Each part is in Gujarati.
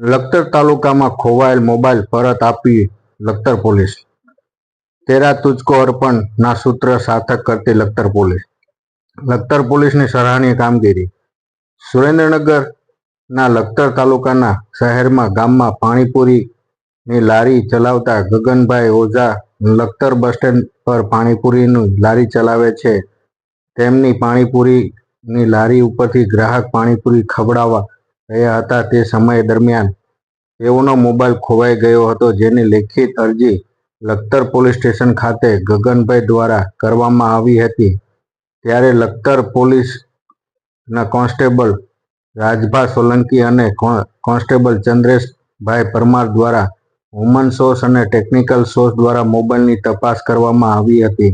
લખતર તાલુકામાં ખોવાયેલ મોબાઈલ પરત આપી લખતર પોલીસ. તેરા તુજકો અર્પણ, ના સૂત્ર સાર્થક કરતી લખતર પોલીસ. લખતર પોલીસની સરાહનીય કામગીરી. સુરેન્દ્રનગર ના લખતર તાલુકાના શહેરમાં ગામમાં પાણીપુરીની લારી ચલાવતા ગગનભાઈ ઓઝા લખતર બસ સ્ટેન્ડ પર પાણીપુરીની લારી ચલાવે છે. તેમની પાણીપુરીની લારી ઉપરથી ગ્રાહક પાણીપુરી ખવડાવવા રહ્યા હતા તે સમય દરમિયાન. તેઓનો મોબાઈલ ખોવાઈ ગયો હતો, જેની લેખિત અરજી લખતર પોલીસ સ્ટેશન ખાતે ગગનભાઈ દ્વારા કરવામાં આવી હતી. ત્યારે લખતર પોલીસના કોન્સ્ટેબલ રાજભા સોલંકી અને કોન્સ્ટેબલ ચંદ્રેશભાઈ પરમાર દ્વારા હ્યુમન સોર્સ અને ટેકનિકલ સોર્સ દ્વારા મોબાઈલની તપાસ કરવામાં આવી હતી.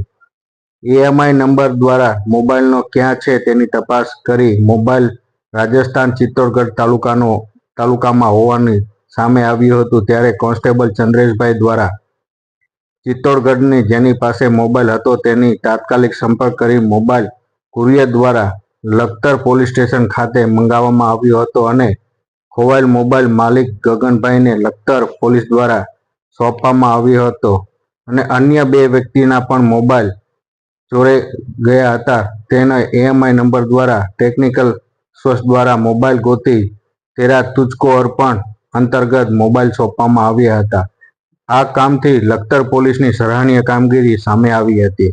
ઈએમઆઈ નંબર દ્વારા મોબાઈલનો ક્યાં છે તેની તપાસ કરી મોબાઈલ રાજસ્થાન ચિત્તોડગઢ તાલુકાનો, તાલુકામાં હોવાની સામે આવ્યું હતું ત્યારે કોન્સ્ટેબલ ચંદ્રેશભાઈ દ્વારા ચિત્તોડગઢની જેની પાસે મોબાઈલ હતો તેની તાત્કાલિક સંપર્ક કરી મોબાઈલ કુરિયર દ્વારા લખતર પોલીસ સ્ટેશન ખાતે મંગાવવામાં આવ્યો હતો અને ખોવાયેલ મોબાઈલ માલિક ગગનભાઈને લખતર પોલીસ દ્વારા સોંપવામાં આવ્યો હતો અને અન્ય બે વ્યક્તિના પણ મોબાઈલ ચોરે ગયા હતા. તેના એએમઆઈ નંબર દ્વારા ટેકનિકલ સોર્સ દ્વારા મોબાઈલ ગોતી તેરા તુજકો અર્પણ અંતર્ગત મોબાઈલ સોંપવામાં આવ્યા હતા. આ કામથી લખતર પોલીસની સરાહનીય કામગીરી સામે આવી હતી.